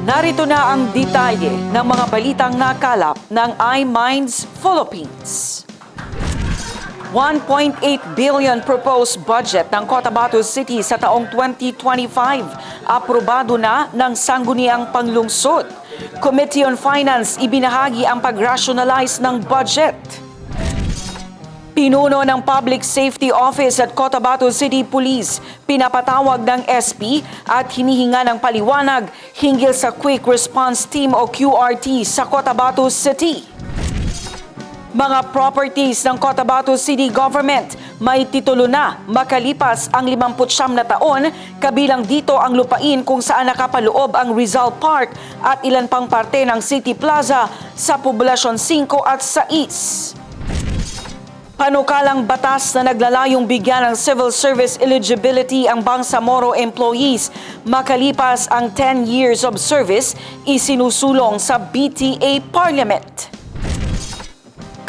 Narito na ang detalye ng mga balitang nakalap ng iMinds Philippines. 1.8 billion proposed budget ng Cotabato City sa taong 2025. Aprobado na ng Sangguniang Panglungsod. Committee on Finance ibinahagi ang pag-rationalize ng budget. Pinuno ng Public Safety Office at Cotabato City Police, pinapatawag ng SP at hinihinga ng paliwanag hinggil sa Quick Response Team o QRT sa Cotabato City. Mga properties ng Cotabato City Government may titulo na makalipas ang 59 na taon, kabilang dito ang lupain kung saan nakapaloob ang Rizal Park at ilan pang parte ng City Plaza sa Poblasyon 5 at 6. Panukalang batas na naglalayong bigyan ng civil service eligibility ang Bangsamoro employees makalipas ang 10 years of service isinusulong sa BTA Parliament.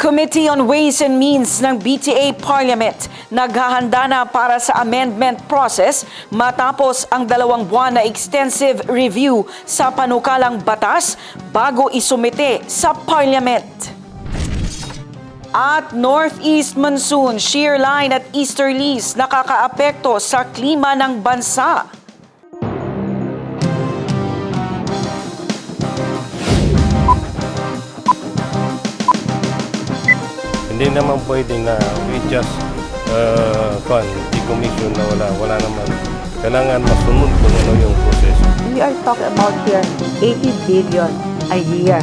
Committee on Ways and Means ng BTA Parliament naghahanda na para sa amendment process matapos ang dalawang buwan na extensive review sa panukalang batas bago isumite sa Parliament. At Northeast Monsoon, shear line at easterlies nakakaapekto sa klima ng bansa. Hindi naman pwede na we just uh, kan, decommission na wala. Wala naman. Kailangan masunod kung ano yung proseso. We are talking about here 80 billion a year.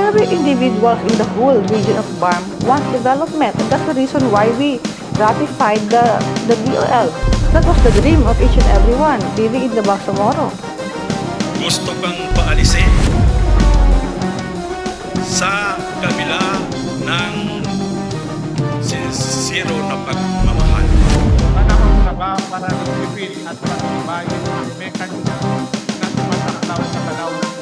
Every individual in the whole region of BARM wants development. And that's the reason why we ratified the, the DOL. That was the dream of each and everyone living in the Bangsamoro. gusto kang paalisin sa kabila ng si- zero na pagmamahal. panahon na ba para mag-refill at mag-ibayin ang mechanism na sumasaktaw sa panahon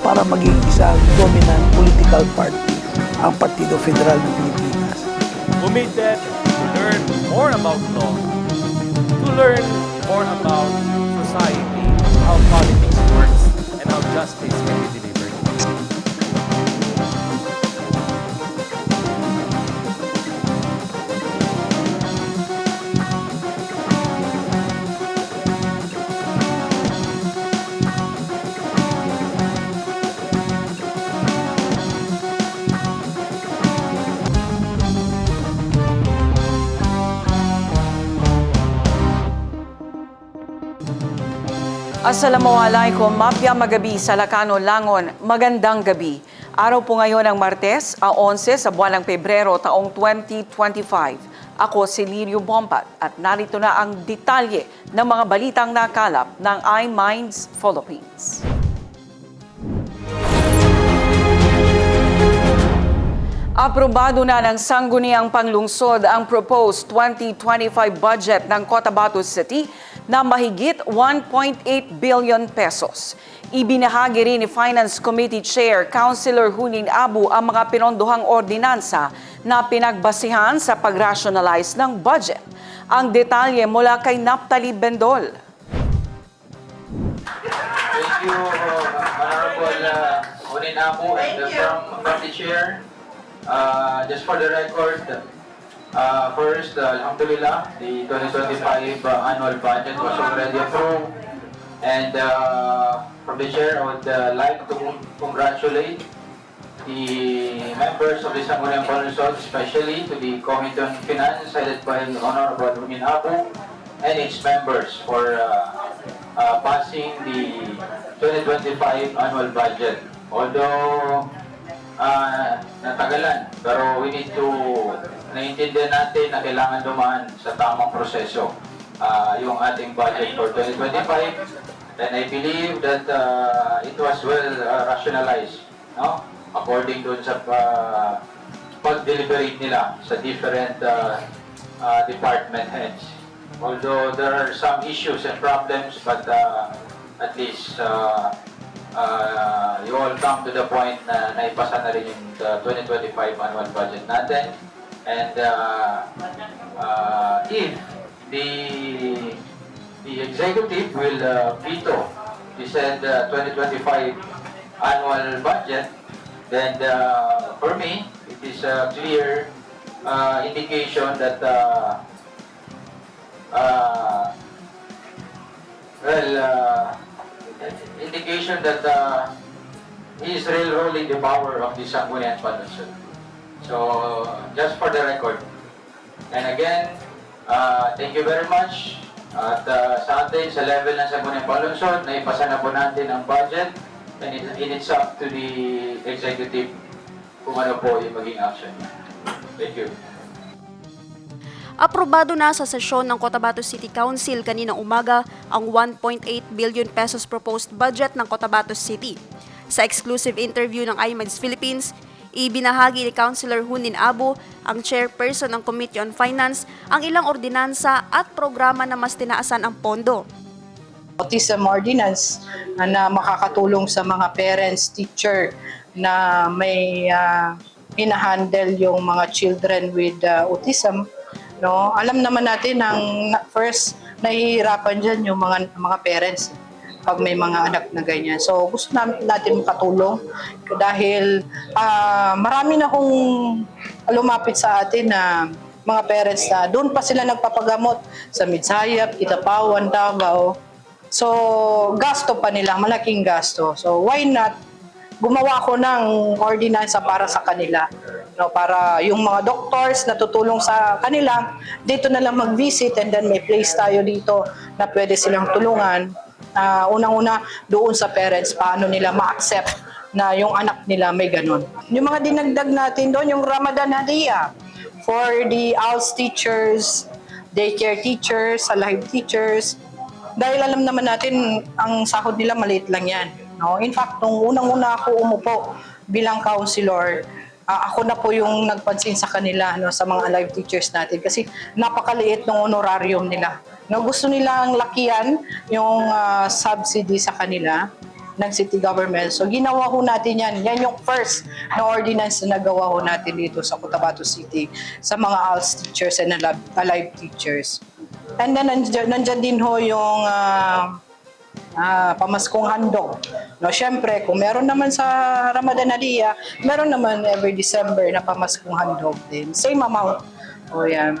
para maging isang dominant political party ang Partido Federal ng Pilipinas. committed to learn more about law, to learn more about society, how politics works, and how justice can Assalamualaikum, mapya magabi sa Lacano, Langon. Magandang gabi. Araw po ngayon ng Martes, a 11 sa buwan ng Pebrero taong 2025. Ako si Lirio Bombat at narito na ang detalye ng mga balitang nakalap ng iMinds Philippines. Aprobado na ng Sangguniang Panglungsod ang proposed 2025 budget ng Cotabato City na mahigit 1.8 billion pesos. Ibinahagi rin ni Finance Committee Chair Councilor Hunin Abu ang mga pinondohang ordinansa na pinagbasihan sa pag-rationalize ng budget. Ang detalye mula kay Naptali Bendol. Thank you, Honorable uh, Onin Abu and uh, from, from the chair. Uh, just for the record, uh, first, uh, Alhamdulillah, the 2025 uh, annual budget was already approved. And uh, from the chair, I would uh, like to congratulate the members of the Sangguniang Balusod, especially to the Committee on Finance headed by Honorable Unin Abu and its members for uh, uh, passing the 2025 annual budget. Although uh, natagalan, pero we need to naiintindihan natin na kailangan dumaan sa tamang proseso uh, yung ating budget for 2025. And I believe that uh, it was well uh, rationalized, no? According dun sa uh, pag-deliberate nila sa different uh, uh, department heads. Although there are some issues and problems, but uh, at least uh, uh, you all come to the point na naipasa na rin yung uh, 2025 annual budget natin. And uh, uh, if the the executive will uh, veto the said uh, 2025 annual budget, then uh, for me, it is a clear uh, indication that uh, uh, well, uh, indication that uh, he is railroading the power of the Sangguniang Panunsod. So, just for the record. And again, uh, thank you very much. At uh, sa atin, sa level ng Sangguniang Panunsod, naipasa na po natin ang budget and it, and it's up to the executive kung ano po yung maging action. Thank you. Aprobado na sa sesyon ng Cotabato City Council kaninang umaga ang 1.8 billion pesos proposed budget ng Cotabato City. Sa exclusive interview ng IMADS Philippines, ibinahagi ni Councilor Hunin Abu, ang chairperson ng Committee on Finance, ang ilang ordinansa at programa na mas tinaasan ang pondo. autism ordinance uh, na makakatulong sa mga parents, teacher na may uh, hinahandle yung mga children with uh, autism. No, alam naman natin ang first nahihirapan diyan yung mga mga parents pag may mga anak na ganyan. So gusto namin natin makatulong dahil ah, marami na kong lumapit sa atin na mga parents na doon pa sila nagpapagamot sa Midsayap, Itapawan, Davao. So, gasto pa nila, malaking gasto. So, why not gumawa ko ng ordinansa para sa kanila. No, para yung mga doctors na tutulong sa kanila, dito na lang mag-visit and then may place tayo dito na pwede silang tulungan. Ah, unang-una, doon sa parents, paano nila ma-accept na yung anak nila may ganun. Yung mga dinagdag natin doon, yung Ramadan Hadiah for the ALS teachers, daycare teachers, live teachers, dahil alam naman natin ang sahod nila maliit lang yan. No? In fact, nung unang-una ako umupo bilang counselor, ah, ako na po yung nagpansin sa kanila no, sa mga live teachers natin kasi napakaliit ng honorarium nila. No, gusto nilang lakihan yung ah, subsidy sa kanila ng city government. So ginawa ho natin yan. Yan yung first na ordinance na nagawa ho natin dito sa Cotabato City sa mga ALS teachers and alive, alive teachers. And then nandiyan, nandiyan din ho yung ah, ah, pamaskong handog. No, syempre, kung meron naman sa Ramadan Aliyah, meron naman every December na pamaskong handog din. Same amount. O yan.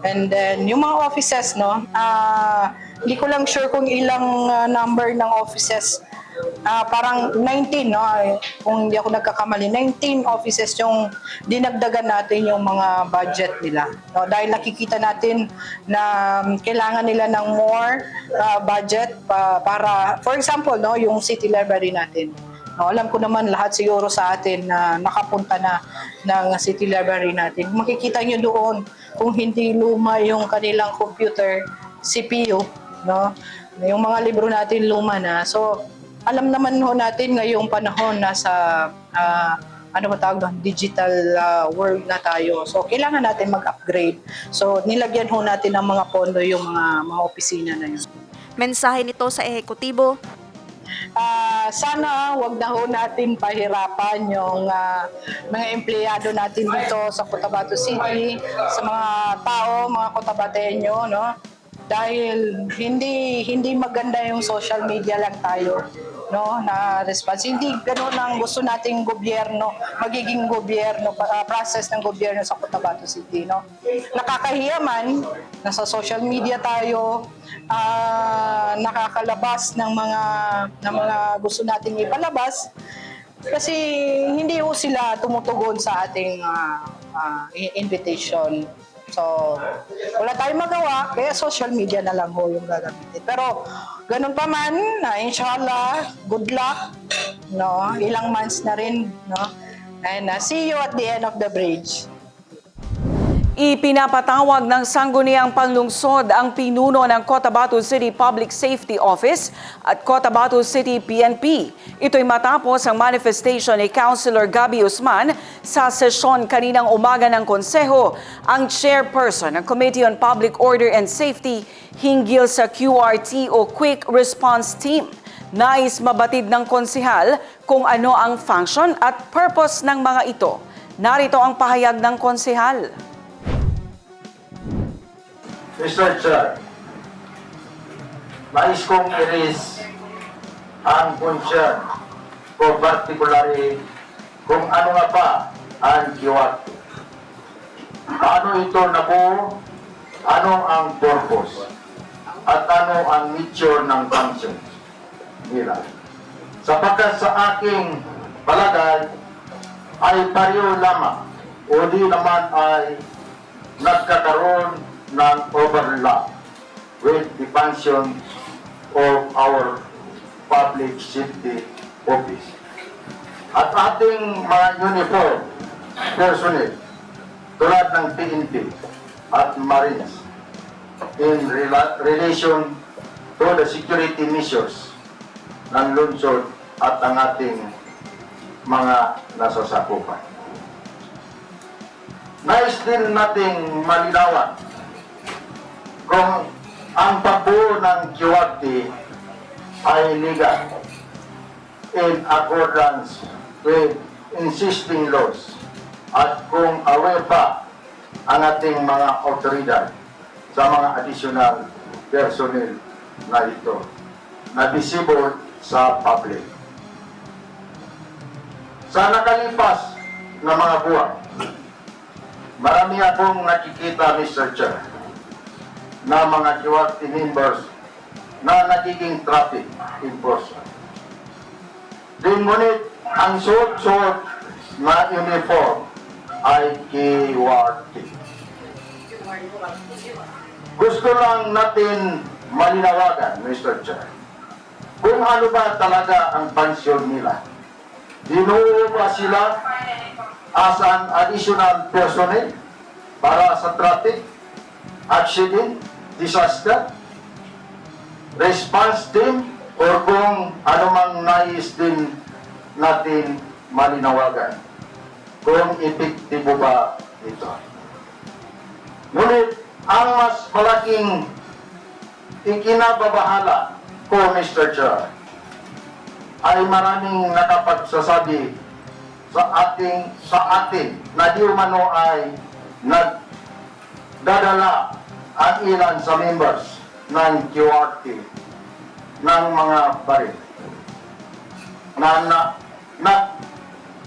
And then, yung mga offices, no, ah, hindi ko lang sure kung ilang ah, number ng offices Ah, parang 19, no? Kung hindi ako nagkakamali, 19 offices yung dinagdagan natin yung mga budget nila. No? Dahil nakikita natin na um, kailangan nila ng more ah, budget pa- para, for example, no, yung city library natin. No, alam ko naman lahat siguro sa atin na nakapunta na ng city library natin. Makikita nyo doon kung hindi luma yung kanilang computer, CPU, no? Yung mga libro natin luma na. So, alam naman ho natin ngayong panahon nasa ah, ano ba tawag doon? digital ah, world na tayo. So kailangan natin mag-upgrade. So nilagyan ho natin ng mga pondo yung mga mga opisina na yun. Mensahe nito sa ehekutibo, Ah, sana wag na ho natin pahirapan yung ah, mga empleyado natin dito sa Cotabato City, sa mga tao, mga Cotabateño, no? Dahil hindi hindi maganda yung social media lang tayo no na response hindi ganoon ang gusto nating gobyerno magiging gobyerno ah, process ng gobyerno sa Cotabato City no nakakahiya man nasa social media tayo ah, nakakalabas ng mga ng mga gusto nating ipalabas kasi hindi ho sila tumutugon sa ating ah, i- invitation. So, wala tayong magawa, kaya social media na lang ho yung gagamitin. Pero, ganun pa man, na inshallah, good luck, no? Ilang months na rin, no? And uh, see you at the end of the bridge. Ipinapatawag ng Sangguniang Panlungsod ang pinuno ng Cotabato City Public Safety Office at Cotabato City PNP. Ito'y matapos ang manifestation ni Councilor Gabi Usman sa sesyon kaninang umaga ng Konseho, ang chairperson ng Committee on Public Order and Safety hinggil sa QRT o Quick Response Team. Nais mabatid ng konsihal kung ano ang function at purpose ng mga ito. Narito ang pahayag ng konsihal. Chair, nais kong i-raise ang concern ko particularly kung ano nga ba ang kiwat. Paano ito nabuo? Ano ang purpose? At ano ang nature ng functions nila? Sapagkat sa aking palagay ay pareho lamang o di naman ay nagkakaroon ng overlap with the function of our public safety office. At ating mga uniform personnel tulad ng PNP at Marines in rela- relation to the security measures ng lungsod at ang ating mga nasasakupan. Nais din nating malinawan kung ang pagbuo ng QRT ay legal in accordance with existing laws at kung aware pa ang ating mga otoridad sa mga additional personnel na ito na visible sa public. Sa nakalipas na mga buwan, marami akong nakikita, Mr. Chair, na mga QRT members na nagiging traffic enforcer. Din ngunit, ang suot-suot na uniform ay QRT. Gusto lang natin malinawagan, Mr. Chair, kung ano ba talaga ang pansyon nila. Dinuo ba sila as an additional personnel para sa traffic, accident, disaster, response team, or kung anumang nais din natin malinawagan kung epektibo ba ito. Ngunit, ang mas malaking ikinababahala ko, Mr. Chair, ay maraming nakapagsasabi sa ating sa atin na di umano ay nagdadala ang ilan sa members ng QRT ng mga baril na na, na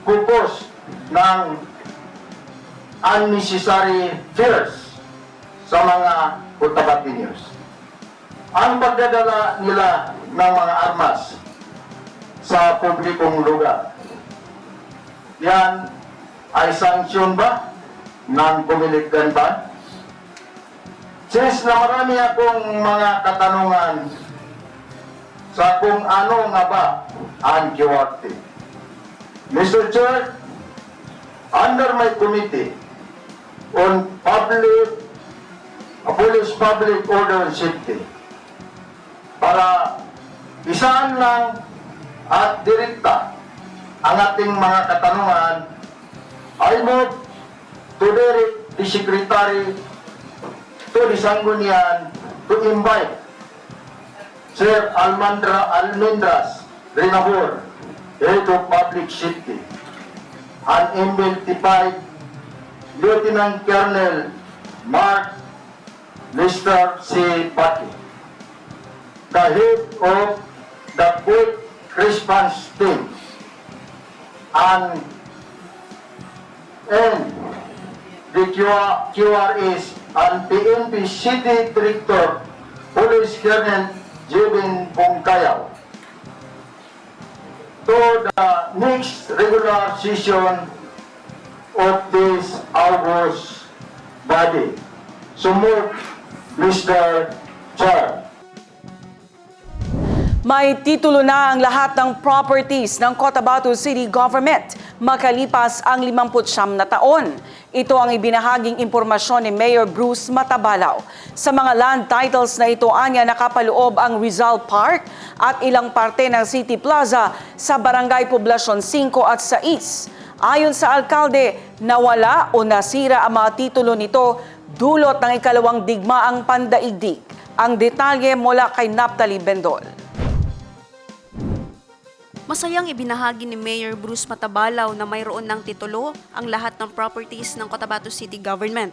kupos ng unnecessary fears sa mga Cotabatineers. Ang pagdadala nila ng mga armas sa publikong lugar. Yan ay sanksyon ba ng pumilikan ba? Since na marami akong mga katanungan sa kung ano nga ba ang QRT. Mr. Chair, under my committee on public, police public order and safety, para isaan lang at direkta ang ating mga katanungan, I move to direct the Secretary to the Sanggunian to invite Sir Almandra Almendras Renabor, Head of Public Safety, and identified Lieutenant Colonel Mark Lister C. Patti, the head of the Quick Response Team, and and the QR, QRS and PNP City Director Police Colonel Jebin Pongkayaw to the next regular session of this August body. So move, Mr. Chair. May titulo na ang lahat ng properties ng Cotabato City Government makalipas ang 59 na taon. Ito ang ibinahaging impormasyon ni Mayor Bruce Matabalaw. Sa mga land titles na ito, anya nakapaloob ang Rizal Park at ilang parte ng City Plaza sa Barangay Poblacion 5 at 6. Ayon sa alkalde, nawala o nasira ang mga titulo nito dulot ng ikalawang digmaang pandaigdig. Ang detalye mula kay Naptali Bendol. Masayang ibinahagi ni Mayor Bruce Matabalaw na mayroon ng titulo ang lahat ng properties ng Cotabato City Government.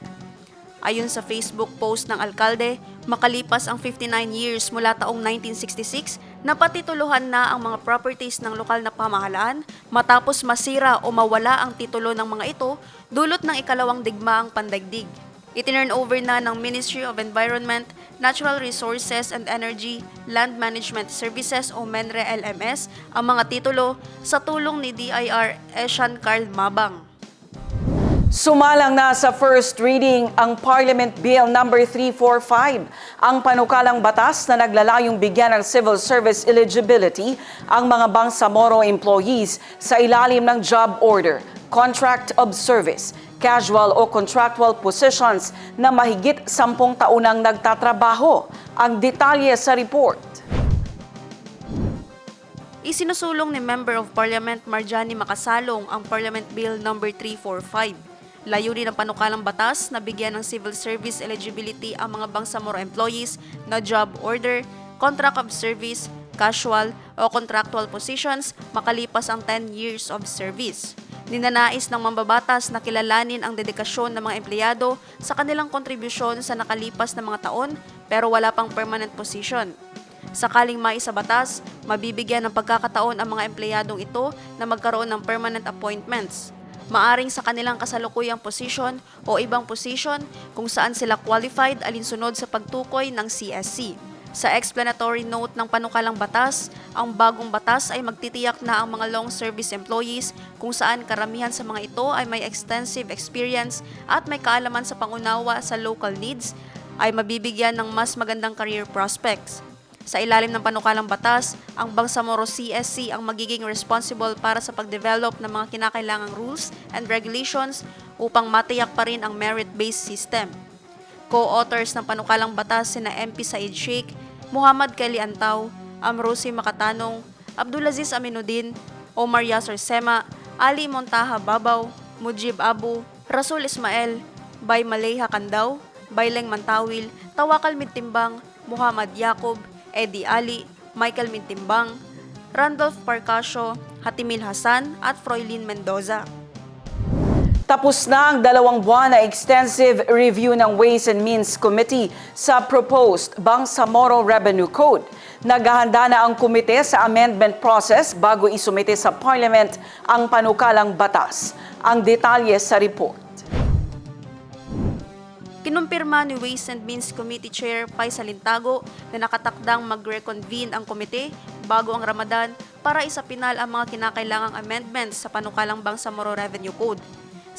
Ayon sa Facebook post ng alkalde, makalipas ang 59 years mula taong 1966, napatituluhan na ang mga properties ng lokal na pamahalaan matapos masira o mawala ang titulo ng mga ito dulot ng ikalawang digmaang pandaigdig. Itinurn over na ng Ministry of Environment, Natural Resources and Energy, Land Management Services o MENRE LMS ang mga titulo sa tulong ni DIR Eshan Carl Mabang. Sumalang na sa first reading ang Parliament Bill number 345, ang panukalang batas na naglalayong bigyan ng civil service eligibility ang mga Bangsamoro employees sa ilalim ng job order, contract of service, casual o contractual positions na mahigit sampung taunang nagtatrabaho. Ang detalye sa report. Isinusulong ni Member of Parliament Marjani Makasalong ang Parliament Bill No. 345. Layunin ng panukalang batas na bigyan ng civil service eligibility ang mga Bangsamoro employees na job order, contract of service, casual o contractual positions makalipas ang 10 years of service. Ninanais ng mambabatas na kilalanin ang dedikasyon ng mga empleyado sa kanilang kontribusyon sa nakalipas na mga taon pero wala pang permanent position. Sakaling maisa batas, mabibigyan ng pagkakataon ang mga empleyadong ito na magkaroon ng permanent appointments. Maaring sa kanilang kasalukuyang posisyon o ibang posisyon kung saan sila qualified alinsunod sa pagtukoy ng CSC. Sa explanatory note ng panukalang batas, ang bagong batas ay magtitiyak na ang mga long service employees kung saan karamihan sa mga ito ay may extensive experience at may kaalaman sa pangunawa sa local needs ay mabibigyan ng mas magandang career prospects. Sa ilalim ng panukalang batas, ang Bangsamoro CSC ang magiging responsible para sa pagdevelop ng mga kinakailangang rules and regulations upang matiyak pa rin ang merit-based system. Co-authors ng panukalang batas sina MP Said Sheikh, Muhammad Kelly Antaw, Amrosi Makatanong, Abdulaziz Aminuddin, Omar Yasser Sema, Ali Montaha Babaw, Mujib Abu, Rasul Ismael, Bay Malayha Kandaw, Bayleng Mantawil, Tawakal Mintimbang, Muhammad Yacob, Eddie Ali, Michael Mintimbang, Randolph Parcasio, Hatimil Hasan at Froilin Mendoza. Tapos na ang dalawang buwan na extensive review ng Ways and Means Committee sa proposed Bangsamoro Revenue Code. Naghahanda na ang komite sa amendment process bago isumite sa Parliament ang panukalang batas. Ang detalye sa report. Kinumpirma ni Ways and Means Committee Chair Pai Salintago na nakatakdang mag-reconvene ang komite bago ang Ramadan para isapinal ang mga kinakailangang amendments sa panukalang Bangsamoro Revenue Code.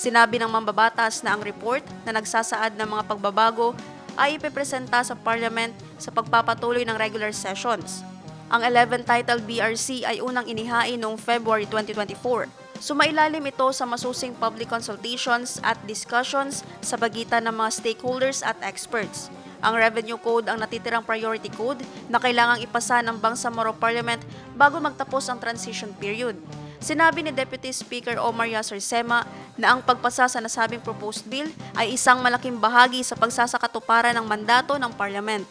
Sinabi ng mambabatas na ang report na nagsasaad ng mga pagbabago ay ipipresenta sa Parliament sa pagpapatuloy ng regular sessions. Ang 11 title BRC ay unang inihain noong February 2024. Sumailalim ito sa masusing public consultations at discussions sa pagitan ng mga stakeholders at experts. Ang Revenue Code ang natitirang priority code na kailangang ipasa ng Bangsamoro Parliament bago magtapos ang transition period. Sinabi ni Deputy Speaker Omar Yasser Sema na ang pagpasa sa nasabing proposed bill ay isang malaking bahagi sa pagsasakatuparan ng mandato ng Parliament.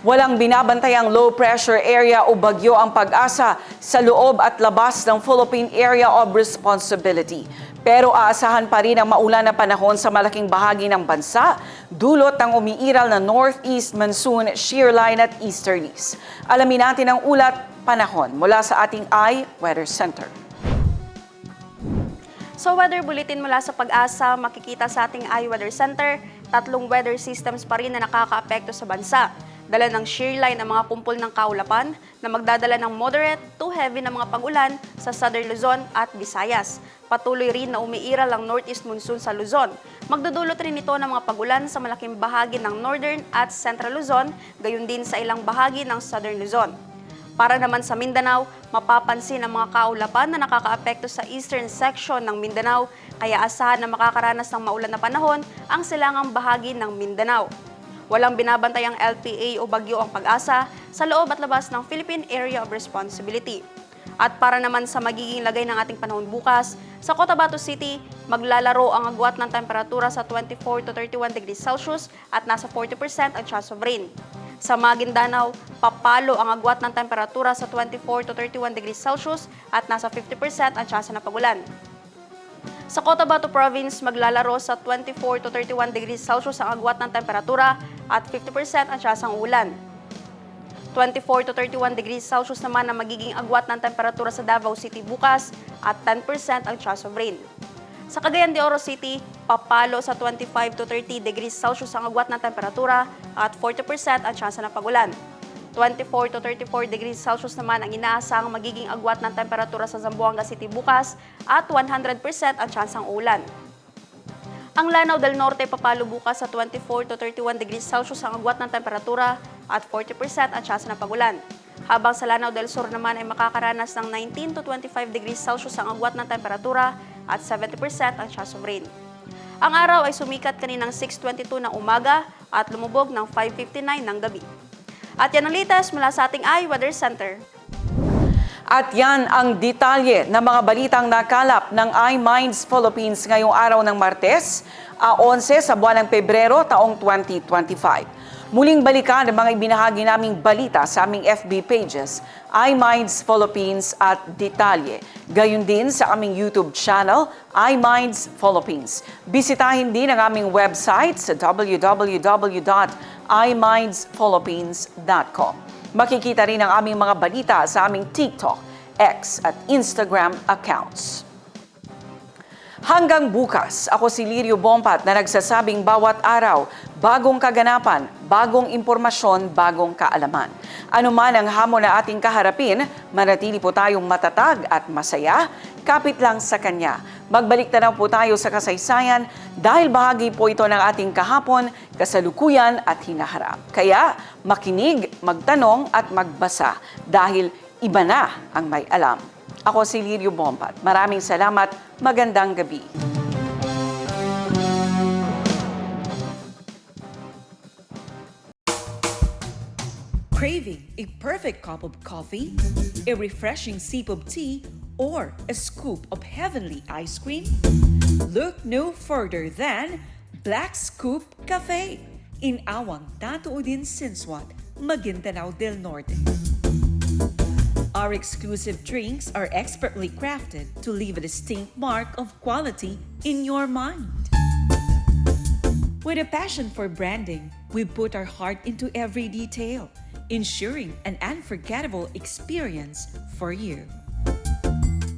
Walang binabantayang low pressure area o bagyo ang pag-asa sa loob at labas ng Philippine Area of Responsibility. Pero aasahan pa rin ang maulan na panahon sa malaking bahagi ng bansa, dulot ng umiiral na northeast monsoon shear line at easterlies. Alamin natin ang ulat panahon mula sa ating iWeather Center. So weather bulletin mula sa pag-asa, makikita sa ating iWeather Center, tatlong weather systems pa rin na nakakaapekto sa bansa. Dala ng shear line ang mga kumpol ng kaulapan na magdadala ng moderate to heavy na mga pag-ulan sa Southern Luzon at Visayas. Patuloy rin na umiiral ang northeast monsoon sa Luzon. Magdudulot rin ito ng mga pag-ulan sa malaking bahagi ng Northern at Central Luzon, gayon din sa ilang bahagi ng Southern Luzon. Para naman sa Mindanao, mapapansin ang mga kaulapan na nakakaapekto sa eastern section ng Mindanao, kaya asahan na makakaranas ng maulan na panahon ang silangang bahagi ng Mindanao. Walang binabantay ang LPA o bagyo ang pag-asa sa loob at labas ng Philippine Area of Responsibility. At para naman sa magiging lagay ng ating panahon bukas, sa Cotabato City, maglalaro ang agwat ng temperatura sa 24 to 31 degrees Celsius at nasa 40% ang chance of rain. Sa Maguindanao, papalo ang agwat ng temperatura sa 24 to 31 degrees Celsius at nasa 50% ang chance ng pagulan. Sa Cotabato Province, maglalaro sa 24 to 31 degrees Celsius ang agwat ng temperatura at 50% ang tiyasang ulan. 24 to 31 degrees Celsius naman ang magiging agwat ng temperatura sa Davao City bukas at 10% ang chance of rain. Sa Cagayan de Oro City, papalo sa 25 to 30 degrees Celsius ang agwat ng temperatura at 40% ang chance ng pagulan. 24 to 34 degrees Celsius naman ang inaasahang magiging agwat ng temperatura sa Zamboanga City bukas at 100% ang chance ng ulan. Ang Lanao del Norte papalo bukas sa 24 to 31 degrees Celsius ang agwat ng temperatura at 40% ang tsansa ng pagulan. Habang sa Lanao del Sur naman ay makakaranas ng 19 to 25 degrees Celsius ang agwat ng temperatura at 70% ang chance of rain. Ang araw ay sumikat kaninang 6.22 ng umaga at lumubog ng 5.59 ng gabi. At yan ang latest mula sa ating iWeather Center. At yan ang detalye ng mga balitang nakalap ng iMinds Philippines ngayong araw ng Martes, a 11 sa buwan ng Pebrero taong 2025. Muling balikan ang mga ibinahagi naming balita sa aming FB pages, iMinds Philippines at Detalye. Gayun din sa aming YouTube channel, iMinds Philippines. Bisitahin din ang aming website sa www.imindsphilippines.com. Makikita rin ang aming mga balita sa aming TikTok, X at Instagram accounts. Hanggang bukas, ako si Lirio Bompat na nagsasabing bawat araw, bagong kaganapan, bagong impormasyon, bagong kaalaman. Ano man ang hamon na ating kaharapin, manatili po tayong matatag at masaya, kapit lang sa Kanya. Magbalik na po tayo sa kasaysayan dahil bahagi po ito ng ating kahapon, kasalukuyan at hinaharap. Kaya makinig, magtanong at magbasa dahil iba na ang may alam. Ako si Lirio Bompat. Maraming salamat. Magandang gabi. Craving a perfect cup of coffee, a refreshing sip of tea, or a scoop of heavenly ice cream? Look no further than Black Scoop Cafe in Awang Tatuodin Sinswat, Maguindanao del Norte. Our exclusive drinks are expertly crafted to leave a distinct mark of quality in your mind. With a passion for branding, we put our heart into every detail, ensuring an unforgettable experience for you.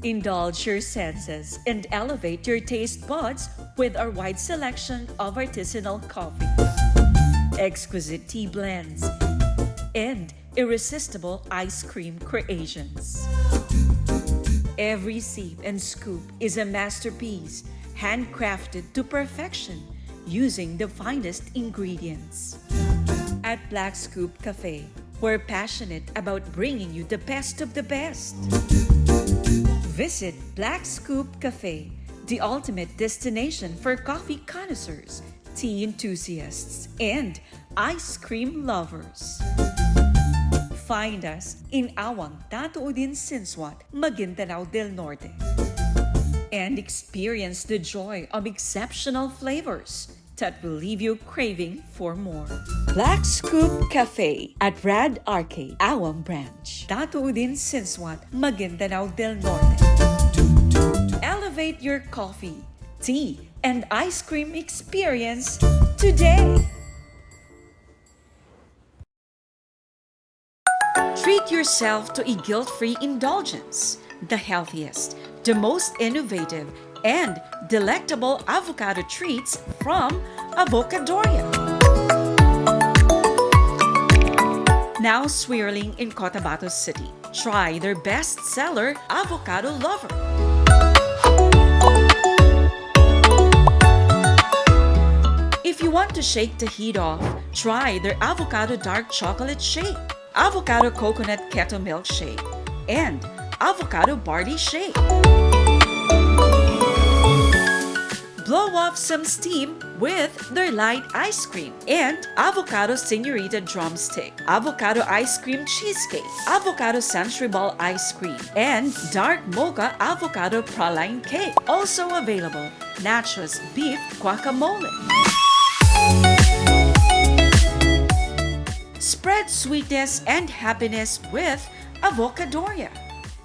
Indulge your senses and elevate your taste buds with our wide selection of artisanal coffee, exquisite tea blends, and irresistible ice cream creations. Every sip and scoop is a masterpiece, handcrafted to perfection using the finest ingredients. At Black Scoop Cafe, we're passionate about bringing you the best of the best. Visit Black Scoop Cafe, the ultimate destination for coffee connoisseurs, tea enthusiasts, and ice cream lovers. Find us in Awang Tatuodin Sinswat, Maguindanao del Norte. And experience the joy of exceptional flavors that will leave you craving for more. Black Scoop Cafe at Rad Arcade, Awang Branch, Tatuodin Sinswat, Maguindanao del Norte. Elevate your coffee, tea, and ice cream experience today. Treat yourself to a guilt free indulgence, the healthiest, the most innovative, and delectable avocado treats from Avocadoria. Now swirling in Cotabato City. Try their best seller, Avocado Lover. If you want to shake the heat off, try their avocado dark chocolate shake, avocado coconut keto milkshake, and avocado barley shake. Blow off some steam with their light ice cream and avocado senorita drumstick, avocado ice cream cheesecake, avocado century ball ice cream, and dark mocha avocado praline cake. Also available, nachos beef guacamole. Spread sweetness and happiness with Avocadoria.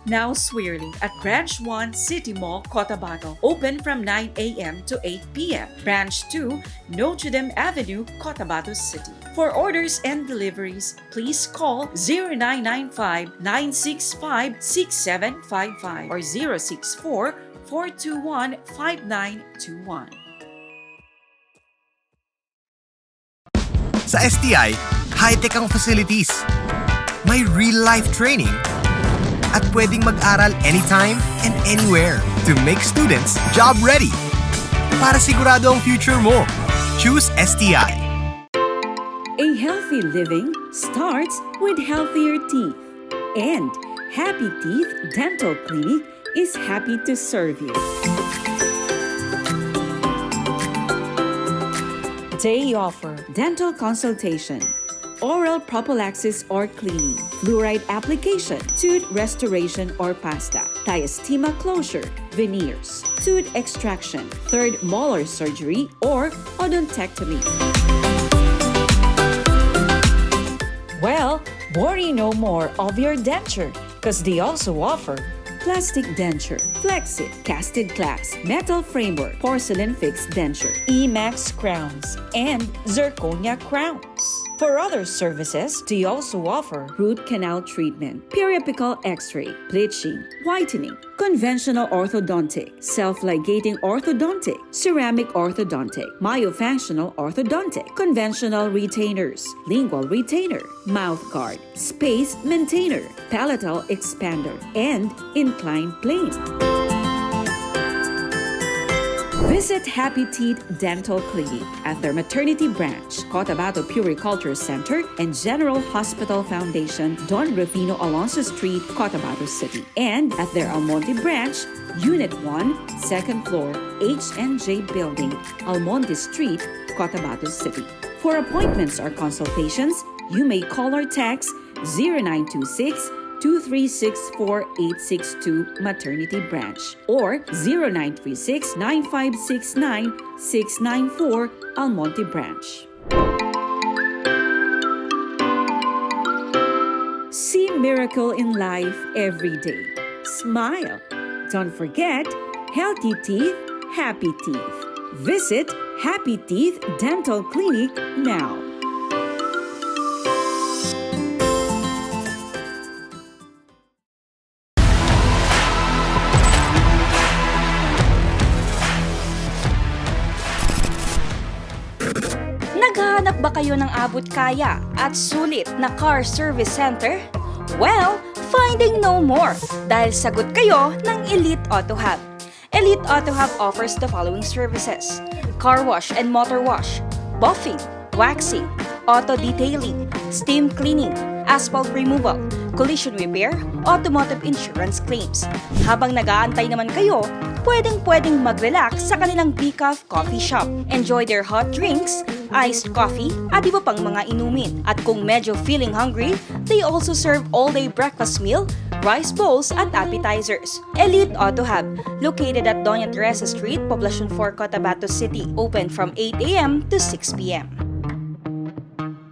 Now Swirly at Branch 1 City Mall, Cotabato. Open from 9 a.m. to 8 p.m. Branch 2 Notre Dame Avenue, Cotabato City. For orders and deliveries, please call 0995 965 6755 or 064 421 5921. Sa STI, high-tech ang facilities. May real-life training at pwedeng mag-aral anytime and anywhere to make students job-ready. Para sigurado ang future mo, choose STI. A healthy living starts with healthier teeth. And Happy Teeth Dental Clinic is happy to serve you. They offer dental consultation, oral prophylaxis or cleaning, fluoride application, tooth restoration or pasta, diastema closure, veneers, tooth extraction, third molar surgery or odontectomy. Well, worry no more of your denture because they also offer plastic denture, Flexit, casted glass, metal framework, porcelain fixed denture, Emax crowns, and zirconia crowns. For other services, they also offer root canal treatment, periapical x-ray, bleaching, whitening, conventional orthodontic, self-ligating orthodontic, ceramic orthodontic, myofunctional orthodontic, conventional retainers, lingual retainer, mouth guard, space maintainer, palatal expander, and inclined plane. Visit Happy Teeth Dental Clinic at their maternity branch, Cotabato Puriculture Center, and General Hospital Foundation, Don Rufino Alonso Street, Cotabato City, and at their Almonte branch, Unit 1, second floor, H&J Building, Almonte Street, Cotabato City. For appointments or consultations, you may call or text 0926 2364862 Maternity Branch or 0936 9569 694 Almonte Branch. See miracle in life every day. Smile. Don't forget, healthy teeth, happy teeth. Visit Happy Teeth Dental Clinic now. Naghahanap ba kayo ng abot kaya at sulit na car service center? Well, finding no more dahil sagot kayo ng Elite Auto Hub. Elite Auto Hub offers the following services. Car wash and motor wash, buffing, waxing, auto detailing, steam cleaning, asphalt removal, collision repair, automotive insurance claims. Habang nag-aantay naman kayo, pwedeng-pwedeng mag-relax sa kanilang Decaf Coffee Shop. Enjoy their hot drinks, iced coffee, at iba pang mga inumin. At kung medyo feeling hungry, they also serve all-day breakfast meal, rice bowls, at appetizers. Elite Auto Hub, located at Doña Teresa Street, Poblacion 4, Cotabato City. Open from 8 a.m. to 6 p.m.